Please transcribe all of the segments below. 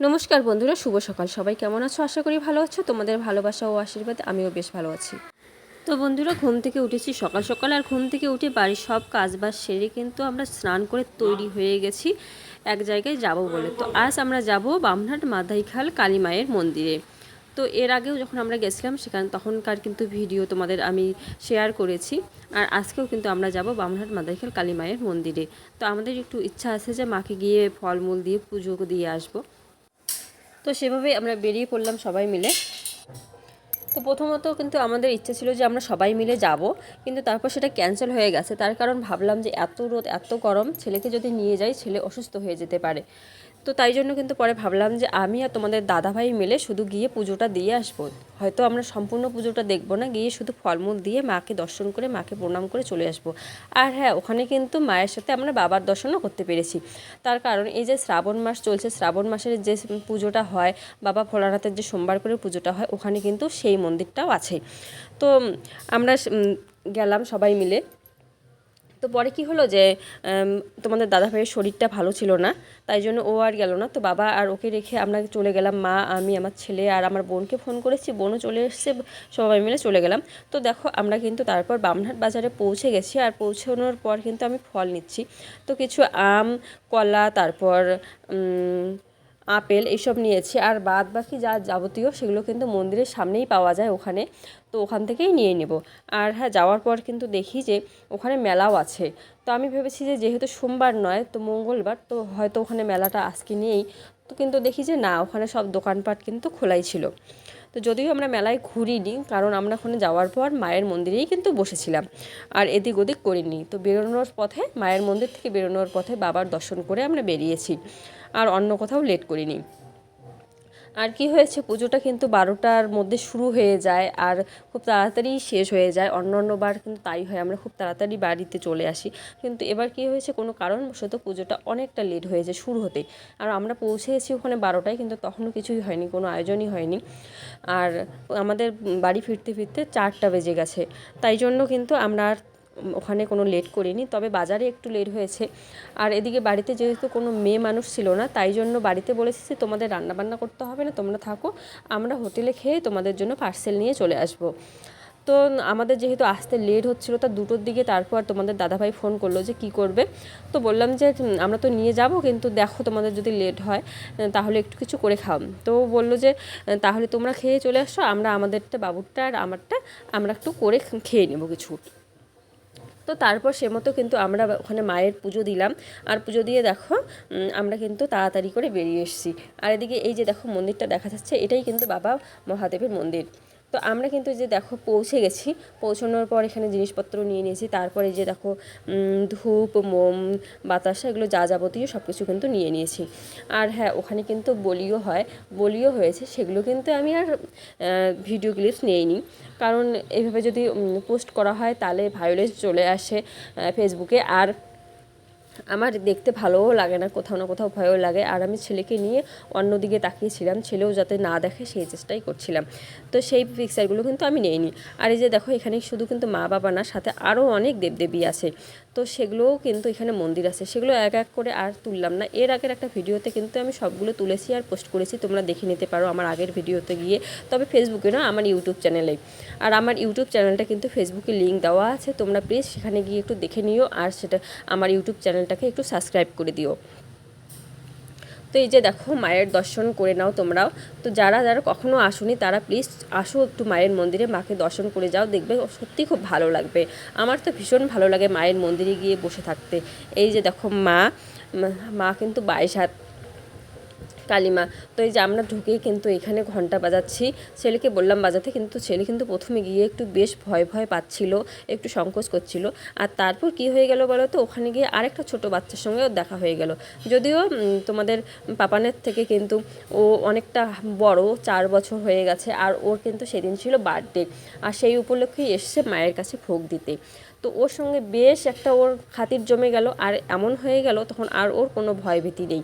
নমস্কার বন্ধুরা, শুভ সকাল। সবাই কেমন আছো? আশা করি ভালো আছো। তোমাদের ভালোবাসা ও আশীর্বাদ আমিও বেশ ভালো আছি। তো বন্ধুরা, ঘুম থেকে উঠেছি সকাল সকাল, আর ঘুম থেকে উঠে বাড়ির সব কাজ বাজ সেরে কিন্তু আমরা স্নান করে তৈরি হয়ে গেছি এক জায়গায় যাব বলে। তো আজ আমরা যাব বামনহাট মাদাইখাল কালী মায়ের মন্দিরে। তো এর আগেও যখন আমরা গেছিলাম সেখানে তখনকার কিন্তু ভিডিও তোমাদের আমি শেয়ার করেছি। আর আজকেও কিন্তু আমরা যাব বামনহাট মাদাইখাল কালী মায়ের মন্দিরে। তো আমাদের একটু ইচ্ছা আছে যে মাকে গিয়ে ফলমূল দিয়ে পুজো দিয়ে আসব। তো সেভাবেই আমরা বেরিয়ে পড়লাম সবাই মিলে। তো প্রথমত কিন্তু আমাদের ইচ্ছে ছিল যে আমরা সবাই মিলে যাব, কিন্তু তারপর সেটা ক্যান্সেল হয়ে গেছে। তার কারণ ভাবলাম যে এত রোদ, এত গরম, ছেলেকে যদি নিয়ে যাই, ছেলে অসুস্থ হয়ে যেতে পারে। তো তাই জন্য কিন্তু পরে ভাবলাম যে আমি আর তোমাদের দাদাভাই মিলে শুধু গিয়ে পুজোটা দিয়ে আসব। হয়তো আমরা সম্পূর্ণ পুজোটা দেখব না, গিয়ে শুধু ফলমূল দিয়ে মাকে দর্শন করে, মাকে প্রণাম করে চলে আসব। আর হ্যাঁ ওখানে কিন্তু মায়ের সাথে আমরা বাবার দর্শনও করতে পেরেছি। তার কারণ এই যে শ্রাবণ মাস চলছে, শ্রাবণ মাসের যে পুজোটা হয়, বাবা ভোলানাথের যে সোমবার করে পুজোটা হয়, ওখানে কিন্তু সেই মন্দিরটাও আছে। তো আমরা গেলাম সবাই মিলে। তো পরে কি হলো যে তোমাদের দাদা ভাইয়ের শরীরটা ভালো ছিল না। তাই জন্য ও আর গেল না। তো বাবা আর ওকে রেখে আমরা চলে গেলাম, মা, আমি, আমার ছেলে আর আমার বোনকে ফোন করেছি। বোনও চলে এসছে, সবাই মিলে চলে গেলাম। তো দেখো, আমরা কিন্তু তারপর বামনহাট বাজারে পৌঁছে গেছি আর পৌঁছানোর পর কিন্তু আমি ফল নিচ্ছি। তো কিছু আম, কলা, তারপর আপেল এইসব নিয়েছি আর বাদ বাকি যা যাবতীয় সেগুলো কিন্তু মন্দিরের সামনেই পাওয়া যায় ওখানে। তো ওখান থেকেই নিয়ে নেব। আর হ্যাঁ যাওয়ার পর কিন্তু দেখি যে ওখানে মেলাও আছে। তো আমি ভেবেছি যে যেহেতু সোমবার নয়, তো মঙ্গলবার, তো হয়তো ওখানে মেলাটা আজকে নেই। তো কিন্তু দেখি যে না, ওখানে সব দোকানপাট কিন্তু খোলাই ছিল। তো যদিও আমরা মেলায় ঘুরিনি, কারণ আমরা ওখানে যাওয়ার পর মায়ের মন্দিরেই কিন্তু বসেছিলাম। আর এদিক ওদিক করিনি। তো বেরোনোর পথে, মায়ের মন্দির থেকে বেরোনোর পথে বাবার দর্শন করে আমরা বেরিয়েছি। আর অন্য কোথাও লেট করিনি। আর কি হয়েছে, পুজোটা কিন্তু বারোটার মধ্যে শুরু হয়ে যায় আর খুব তাড়াতাড়ি শেষ হয়ে যায়। অন্য অন্যবার কিন্তু তাই হয়, আমরা খুব তাড়াতাড়ি বাড়িতে চলে আসি। কিন্তু এবার কি হয়েছে, কোনো কারণবশত পুজোটা অনেকটা লেট হয়েছে শুরু হতে আর আমরা পৌঁছেছি ওখানে বারোটায়, কিন্তু তখনও কিছুই হয়নি, কোনো আয়োজনই হয়নি। আর আমাদের বাড়ি ফিরতে ফিরতে চারটা বেজে গেছে। তাই জন্য কিন্তু আমরা আর ওখানে কোনো লেট করিনি, তবে বাজারে একটু লেট হয়েছে। আর এদিকে বাড়িতে যেহেতু কোনো মেয়ে মানুষ ছিল না, তাই জন্য বাড়িতে বলেছি যে তোমাদের রান্নাবান্না করতে হবে না, তোমরা থাকো, আমরা হোটেলে খেয়ে তোমাদের জন্য পার্সেল নিয়ে চলে আসব। তো আমাদের যেহেতু আসতে লেট হচ্ছিল, তা দুটোর দিকে তারপর তোমাদের দাদাভাই ফোন করল যে কি করবে। তো বললাম যে আমরা তো নিয়ে যাব, কিন্তু দেখো তোমাদের যদি লেট হয় তাহলে একটু কিছু করে খাও। তো বলল যে তাহলে তোমরা খেয়ে চলে আসো, আমরা আমাদেরটা বাবুরটা আর আমারটা, আমরা একটু করে খেয়ে নেব কিছু। তো তারপর সে মতো কিন্তু আমরা ওখানে মায়ের পুজো দিলাম। আর পুজো দিয়ে দেখো আমরা কিন্তু তাড়াতাড়ি করে বেরিয়ে এসেছি। আর এদিকে এই যে দেখো মন্দিরটা দেখা যাচ্ছে, এটাই কিন্তু বাবা মহাদেবের মন্দির। তো আমরা কিন্তু যে দেখো পৌঁছে গেছি। পৌঁছানোর পর এখানে জিনিসপত্র নিয়ে নিয়েছি। তারপরে যে দেখো ধূপ, মোম, বাতাসা এগুলো যা যাবতীয় সব কিছু কিন্তু নিয়ে নিয়েছি। আর হ্যাঁ ওখানে কিন্তু বলিও হয়, বলিও হয়েছে, সেগুলো কিন্তু আমি আর ভিডিও ক্লিপস নিইনি। কারণ এভাবে যদি পোস্ট করা হয়, তাহলে ভায়োলেন্স চলে আসে ফেসবুকে আর আমার দেখতে ভালোও লাগে না, কোথাও না কোথাও ভয়ও লাগে। আর আমি ছেলেকে নিয়ে অন্যদিকে তাকিয়েছিলাম, ছেলেও যাতে না দেখে সেই চেষ্টাই করছিলাম। তো সেই পিকচারগুলো কিন্তু আমি নিইনি। আর এই যে দেখো, এখানে শুধু কিন্তু মা বাবা না, সাথে আরও অনেক দেবদেবী আছে। তো সেগুলোও কিন্তু এখানে মন্দির আছে। সেগুলো এক এক করে আর তুললাম না। এর আগের একটা ভিডিওতে কিন্তু আমি সবগুলো তুলেছি আর পোস্ট করেছি। তোমরা দেখে নিতে পারো আমার আগের ভিডিওতে গিয়ে। তবে ফেসবুকে না, আমার ইউটিউব চ্যানেলে। আর আমার ইউটিউব চ্যানেলটা কিন্তু ফেসবুকে লিঙ্ক দেওয়া আছে। তোমরা প্লিজ সেখানে গিয়ে একটু দেখে নিও। আর সেটা, আমার ইউটিউব চ্যানেলটাকে একটু সাবস্ক্রাইব করে দিও। তো এই যে দেখো, মায়ের দর্শন করে নাও তোমরাও। তো যারা যারা কখনো আসুনি, তারা প্লিজ আসো একটু মায়ের মন্দিরে, মাকে দর্শন করে যাও, দেখবে সত্যি খুব ভালো লাগবে। আমার তো ভীষণ ভালো লাগে মায়ের মন্দিরে গিয়ে বসে থাকতে। এই যে দেখো মা মা কিন্তু বাইশ হাত কালিমা। তো এই যে আমরা ঢুকেই কিন্তু এখানে ঘণ্টা বাজাচ্ছি। ছেলেকে বললাম বাজাতে, কিন্তু ছেলে কিন্তু প্রথমে গিয়ে একটু বেশ ভয় ভয় পাচ্ছিল, একটু সংকোচ করছিল। আর তারপর কি হয়ে গেল বলো তো, ওখানে গিয়ে আরেকটা ছোট বাচ্চার সঙ্গেও দেখা হয়ে গেল। যদিও তোমাদের পাপানের থেকে কিন্তু ও অনেকটা বড়, চার বছর হয়ে গেছে, আর ওর কিন্তু সেদিন ছিল বার্থডে আর সেই উপলক্ষেই এসছে মায়ের কাছে ভোগ দিতে। তো ওর সঙ্গে বেশ একটা ওর খাতির জমে গেল, আর এমন হয়ে গেল তখন আর ওর কোনো ভয়ভীতি নেই।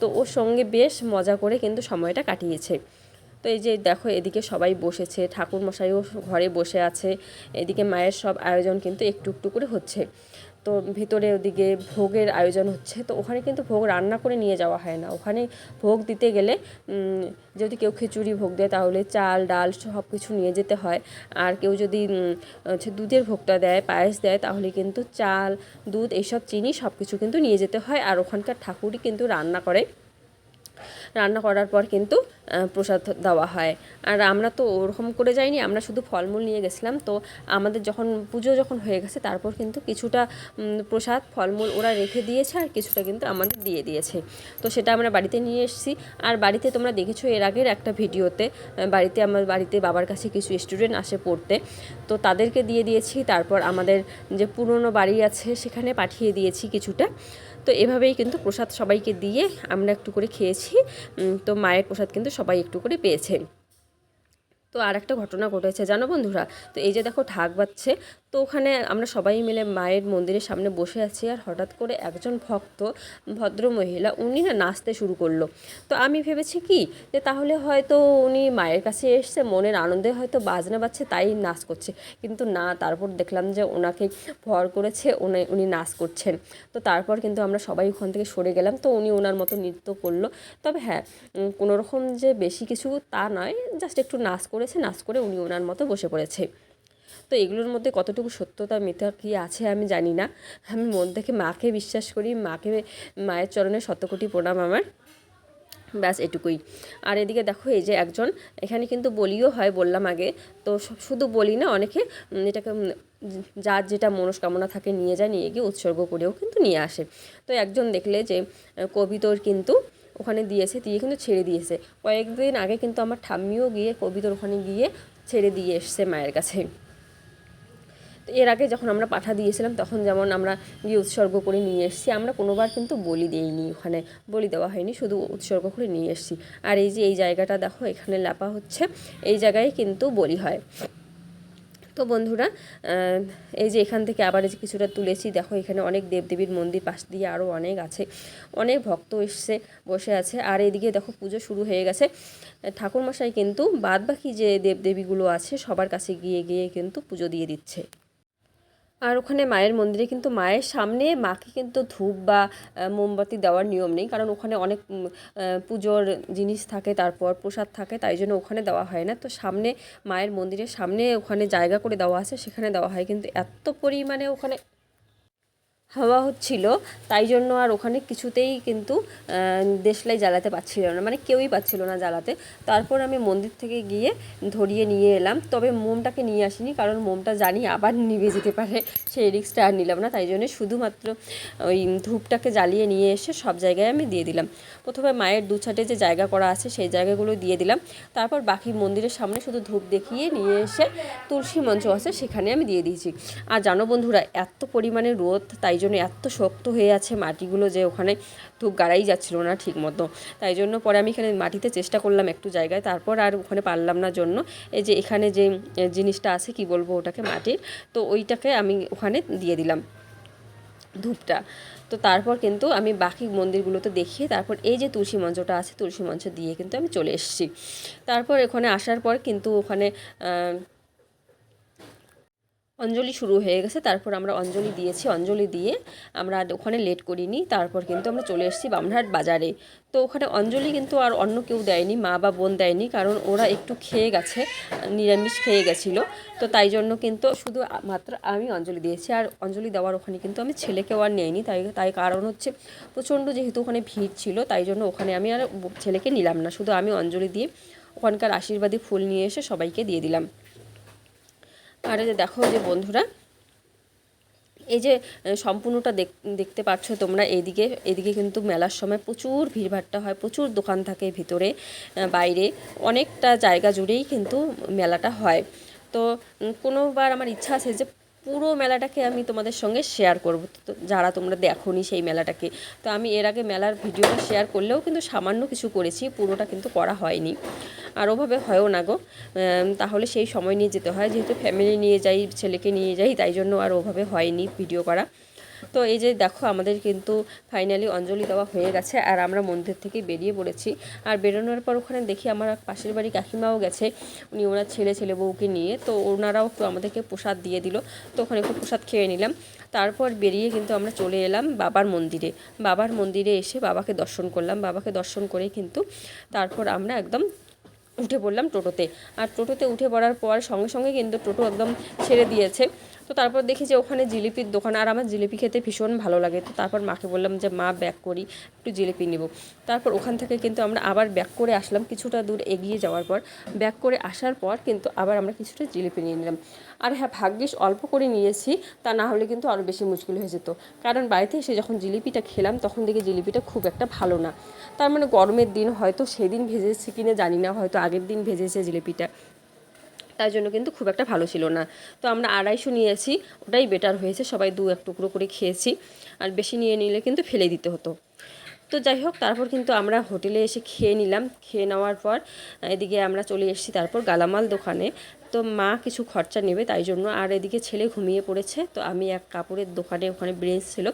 তো ওর সঙ্গে বেশ মজা করে কিন্তু সময়টা কাটিয়েছে। তো এই যে দেখো এদিকে সবাই বসেছে ঠাকুর মশাইও ঘরে বসে আছে, এদিকে মায়ের সব আয়োজন কিন্তু একটু একটু করে হচ্ছে। তো ভিতরে ওদিকে ভোগের আয়োজন হচ্ছে, তো ওখানে কিন্তু ভোগ রান্না করে নিয়ে যাওয়া হয় না। ওখানে ভোগ দিতে গেলে যদি কেউ খিচুড়ি ভোগ দেয় তাহলে চাল, ডাল সব কিছু নিয়ে যেতে হয়। আর কেউ যদি হচ্ছে দুধের ভোগটা দেয়, পায়েস দেয়, তাহলে কিন্তু চাল, দুধ, এইসব চিনি সব কিছু কিন্তু নিয়ে যেতে হয়। আর ওখানকার ঠাকুরই কিন্তু রান্না করে। রান্না করার পর কিন্তু প্রসাদ দেওয়া হয়। আর আমরা তো ওরকম করে যাইনি, আমরা শুধু ফলমূল নিয়ে গেছিলাম। তো আমাদের যখন পুজো যখন হয়ে গেছে, তারপর কিন্তু কিছুটা প্রসাদ, ফলমূল ওরা রেখে দিয়েছে আর কিছুটা কিন্তু আমাদের দিয়ে দিয়েছে। তো সেটা আমরা বাড়িতে নিয়ে এসেছি। আর বাড়িতে তোমরা দেখেছ এর আগের একটা ভিডিওতে বাড়িতে আমার বাড়িতে বাবার কাছে কিছু স্টুডেন্ট আসে পড়তে। তো তাদেরকে দিয়ে দিয়েছি, তারপর আমাদের যে পুরনো বাড়ি আছে, সেখানে পাঠিয়ে দিয়েছি কিছুটা। তো এভাবেই কিন্তু প্রসাদ সবাইকে দিয়ে আমরা একটু করে খেয়েছি। তো মায়ের প্রসাদ কিন্তু সবাই একটু করে পেয়েছে। তো আর একটা ঘটনা ঘটেছে, জানো বন্ধুরা? তো এই যে দেখো ঢাক বাজছে তো ওখানে আমরা সবাই মিলে মায়ের মন্দিরের সামনে বসে আছি আর হঠাৎ করে একজন ভক্ত ভদ্র মহিলা উনি না নাচতে শুরু করল। তো আমি ভেবেছি কি যে তাহলে হয়তো উনি মায়ের কাছে এসছে মনের আনন্দে হয়তো বাজনা বাজছে তাই নাচ করছে। কিন্তু না তারপর দেখলাম যে ওনাকে ভর করেছে উনি উনি নাচ করছেন। তো তারপর কিন্তু আমরা সবাই ওখান থেকে সরে গেলাম তো উনি ওনার মতো নৃত্য করল। তবে হ্যাঁ উম, কোনো রকম যে বেশি কিছু তা নয় জাস্ট একটু নাচ করেছে নাচ করে উনি ওনার মতো বসে পড়েছে। তো এগুলোর মধ্যে কতটুকু সত্যতা, মিথ্যা কী আছে আমি জানি না। আমি মন থেকে মাকে বিশ্বাস করি, মাকে, মায়ের চরণে শতকোটি প্রণাম আমার। ব্যাস এটুকুই। আর এদিকে দেখো, এই যে একজন, এখানে কিন্তু বলিও হয় বললাম আগে, তো শুধু বলি না, অনেকে এটাকে যার যেটা মনস্কামনা থাকে নিয়ে যায়, নিয়ে গিয়ে উৎসর্গ করেও কিন্তু নিয়ে আসে। তো একজন দেখলে যে কবিতর কিন্তু ওখানে দিয়েছে, দিয়ে কিন্তু ছেড়ে দিয়েছে। কয়েকদিন আগে কিন্তু আমার ঠাম্মিও গিয়ে কবিতর ওখানে গিয়ে ছেড়ে দিয়ে এসছে মায়ের কাছে। এর আগে যখন আমরা পাঠা দিয়েছিলাম, তখন যেমন আমরা গিয়ে উৎসর্গ করে নিয়ে এসেছি, আমরা কোনোবার কিন্তু বলি দিইনি ওখানে, বলি দেওয়া হয়নি, শুধু উৎসর্গ করে নিয়ে এসেছি। আর এই যে এই জায়গাটা দেখো, এখানে লাপা হচ্ছে, এই জায়গায় কিন্তু বলি হয়। তো বন্ধুরা এই যে এখান থেকে আবার এই যে কিছুটা তুলেছি, দেখো এখানে অনেক দেবদেবীর মন্দির, পাশ দিয়ে আরও অনেক আছে, অনেক ভক্ত এসছে, বসে আছে। আর এদিকে দেখো পুজো শুরু হয়ে গেছে। ঠাকুরমশাই কিন্তু বাদ বাকি যে দেবদেবীগুলো আছে, সবার কাছে গিয়ে গিয়ে কিন্তু পুজো দিয়ে দিচ্ছে। আর ওখানে মায়ের মন্দিরে কিন্তু মায়ের সামনে মাকে কিন্তু ধূপ বা মোমবাতি দেওয়ার নিয়ম নেই। কারণ ওখানে অনেক পুজোর জিনিস থাকে, তারপর প্রসাদ থাকে, তাই জন্য ওখানে দেওয়া হয় না। তো সামনে, মায়ের মন্দিরের সামনে ওখানে জায়গা করে দেওয়া আছে, সেখানে দেওয়া হয়। কিন্তু এত পরিমাণে ওখানে হাওয়া হচ্ছিল, তাই জন্য আর ওখানে কিছুতেই কিন্তু দেশলাই জ্বালাতে পারছিল না মানে কেউই পাচ্ছিল না জ্বালাতে। তারপর আমি মন্দির থেকে গিয়ে ধরিয়ে নিয়ে এলাম, তবে মোমটাকে নিয়ে আসিনি, কারণ মোমটা জানি আবার নিভে যেতে পারে, সেই রিক্সটা আর নিলাম না, তাই জন্য শুধুমাত্র ওই ধূপটাকে জ্বালিয়ে নিয়ে এসে সব জায়গায় আমি দিয়ে দিলাম। প্রথমে মায়ের দু ছাটে যে জায়গা করা আছে, সেই জায়গাগুলো দিয়ে দিলাম, তারপর বাকি মন্দিরের সামনে শুধু ধূপ দেখিয়ে নিয়ে এসে তুলসী মঞ্চ আছে, সেখানে আমি দিয়ে দিয়েছি। আর জানো বন্ধুরা, এত পরিমাণে রোদ, তাই জন্য এত শক্ত হয়ে আছে মাটিগুলো যে ওখানে ধূপ গাড়াই যাচ্ছিল না ঠিক মতো তাই জন্য পরে আমি এখানে মাটিতে চেষ্টা করলাম একটু জায়গায়, তারপর আর ওখানে পারলাম না জন্য। এই যে এখানে যে জিনিসটা আছে কি বলব ওটাকে, মাটির, তো ওইটাকে আমি ওখানে দিয়ে দিলাম ধূপটা। তো তারপর কিন্তু আমি বাকি মন্দিরগুলোতে দেখিয়ে তারপর এই যে তুলসী মঞ্চটা আছে, তুলসী মঞ্চ দিয়ে কিন্তু আমি চলে এসেছি। তারপর এখানে আসার পর কিন্তু ওখানে অঞ্জলি শুরু হয়ে গেছে, তারপর আমরা অঞ্জলি দিয়েছি। অঞ্জলি দিয়ে আমরা ওখানে লেট করিনি, তারপর কিন্তু আমরা চলে এসেছি বামনহাট বাজারে। তো ওখানে অঞ্জলি কিন্তু আর অন্য কেউ দেয়নি, মা বা বোন দেয়নি, কারণ ওরা একটু খেয়ে গেছে, নিরামিষ খেয়ে গেছিল। তো তাই জন্য কিন্তু শুধু মাত্র আমি অঞ্জলি দিয়েছি, আর অঞ্জলি দেওয়ার ওখানে কিন্তু আমি ছেলেকেও আর নেয়নি তাই তাই কারণ হচ্ছে প্রচণ্ড যেহেতু ওখানে ভিড় ছিল, তাই জন্য ওখানে আমি আর ছেলেকে নিলাম না। শুধু আমি অঞ্জলি দিয়ে ওখানকার আশীর্বাদী ফুল নিয়ে এসে সবাইকে দিয়ে দিলাম। আর যে দেখো যে বন্ধুরা, এই যে সম্পূর্ণটা দেখ, দেখতে পাচ্ছ তোমরা এইদিকে এদিকে কিন্তু মেলার সময় প্রচুর ভিড়ভাট্টা হয়, প্রচুর দোকান থাকে ভিতরে বাইরে। অনেকটা জায়গা জুড়েই কিন্তু মেলাটা হয়। তো কোনোবার আমার ইচ্ছা আছে যে পুরো মেলাটাকে আমি তোমাদের সঙ্গে শেয়ার করব। তো যারা তোমরা দেখোনি সেই মেলাটাকে। তো আমি এর আগে মেলার ভিডিওটা শেয়ার করলেও কিন্তু সামান্য কিছু করেছি, পুরোটা কিন্তু করা হয়নি। আর ওভাবে হয়ও না গো। তাহলে সেই সময় নিয়ে যেতে হয়, যেহেতু ফ্যামিলি নিয়ে যাই, ছেলেকে নিয়ে যাই, তাই জন্য আর ওভাবে হয়নি ভিডিও করা। তো এই যে দেখো, আমাদের কিন্তু ফাইনালি অঞ্জলি দেওয়া হয়ে গেছে আর আমরা মন্দির থেকে বেরিয়ে পড়েছি। আর বেরোনোর পর ওখানে দেখি আমার পাশের বাড়ি কাকিমাও গেছে। উনি ওনার ছেলে ছেলে বউকে নিয়ে, তো ওনারাও একটু আমাদেরকে প্রসাদ দিয়ে দিল। তো ওখানে একটু প্রসাদ খেয়ে নিলাম। তারপর বেরিয়ে কিন্তু আমরা চলে এলাম বাবার মন্দিরে। বাবার মন্দিরে এসে বাবাকে দর্শন করলাম। বাবাকে দর্শন করে কিন্তু তারপর আমরা একদম উঠে পড়লাম টোটোতে। আর টোটোতে উঠে পড়ার পর সঙ্গে সঙ্গে কিন্তু টোটো একদম ছেড়ে দিয়েছে। তো তারপর দেখি যে ওখানে জিলিপির দোকান, আর আমার জিলিপি খেতে ভীষণ ভালো লাগে। তো তারপর মাকে বললাম যে, মা, ব্যাক করি, একটু জিলিপি নেব। তারপর ওখান থেকে কিন্তু আমরা আবার ব্যাক করে আসলাম কিছুটা দূর এগিয়ে যাওয়ার পর। ব্যাক করে আসার পর কিন্তু আবার আমরা কিছুটা জিলিপি নিয়ে নিলাম। আর হ্যাঁ ভাগ্যিস অল্প করে নিয়েছি, তা না হলে কিন্তু আরও বেশি মুশকিল হয়ে যেত। কারণ বাড়িতে এসে যখন জিলিপিটা খেলাম, তখন দেখি জিলিপিটা খুব একটা ভালো না। তার মানে গরমের দিন হয়তো সেদিন ভেজেছি কিনা জানি না, হয়তো আগের দিন ভেজেছে জিলিপিটা। তাই জন্য কিন্তু খুব একটা ভালো ছিল না। তো আমরা আড়াইশো নিয়েছি, ওটাই বেটার হয়েছে, সবাই দু এক টুকরো করে খেয়েছি। আর বেশি নিয়ে নিলে কিন্তু ফেলে দিতে হতো। তো যাই হোক, তারপর কিন্তু আমরা হোটেলে এসে খেয়ে নিলাম। খেয়ে নেওয়ার পর এদিকে আমরা চলে এসেছি তারপর গালামাল দোকানে। তো মা কিছু খরচা নেবে তাই জন্য। আর এদিকে ছেলে ঘুমিয়ে পড়েছে, তো আমি এক কাপড়ের দোকানে, ওখানে ব্রেঞ্চ ছিল।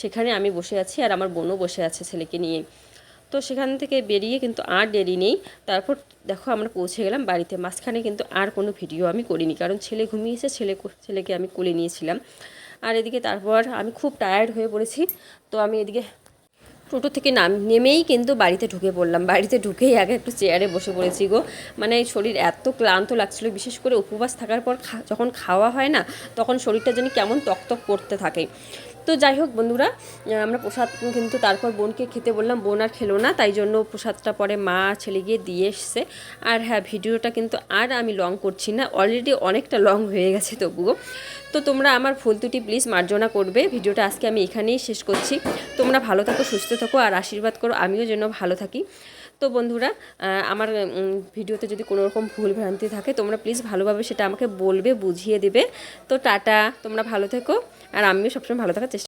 সেখানে আমি বসে আছি আর আমার বোনও বসে আছে ছেলেকে নিয়ে। তো সেখান থেকে বেরিয়ে কিন্তু আর দেরি নেই। তারপর দেখো আমরা পৌঁছে গেলাম বাড়িতে। মাঝখানে কিন্তু আর কোনো ভিডিও আমি করিনি। কারণ ছেলে ঘুমিয়েছে ছেলে ছেলেকে আমি কোলে নিয়েছিলাম। আর এদিকে তারপর আমি খুব টায়ার্ড হয়ে পড়েছি। তো আমি এদিকে টোটো থেকে নাম নেমেই কিন্তু বাড়িতে ঢুকে পড়লাম। বাড়িতে ঢুকেই আগে একটু চেয়ারে বসে পড়েছি গো। মানে শরীর এত ক্লান্ত লাগছিল। বিশেষ করে উপবাস থাকার পর যখন খাওয়া হয় না, তখন শরীরটা যেন কেমন তকতক করতে থাকে। তো যাই হোক বন্ধুরা আমরা প্রসাদ কিন্তু তারপর বোনকে খেতে বললাম, বোন আর খেলো না, তাই জন্য প্রসাদটা পরে মা ছেলে গিয়ে দিয়ে এসছে। আর হ্যাঁ ভিডিওটা কিন্তু আর আমি লং করছি না অলরেডি অনেকটা লং হয়ে গেছে তবুও। তো তোমরা আমার ভুল ত্রুটি প্লিজ মার্জনা করবে, ভিডিওটা আজকে আমি এখানেই শেষ করছি। তোমরা ভালো থাকো, সুস্থ থাকো, আর আশীর্বাদ করো, আমিও যেন ভালো থাকি। তো বন্ধুরা আমার ভিডিওতে যদি কোনো রকম ভুল ভ্রান্তি থাকে, তোমরা প্লিজ ভালোভাবে সেটা আমাকে বলবে, বুঝিয়ে দেবে। তো টাটা, তোমরা ভালো থেকো। আর আমিও সবসময় ভালো থাকার চেষ্টা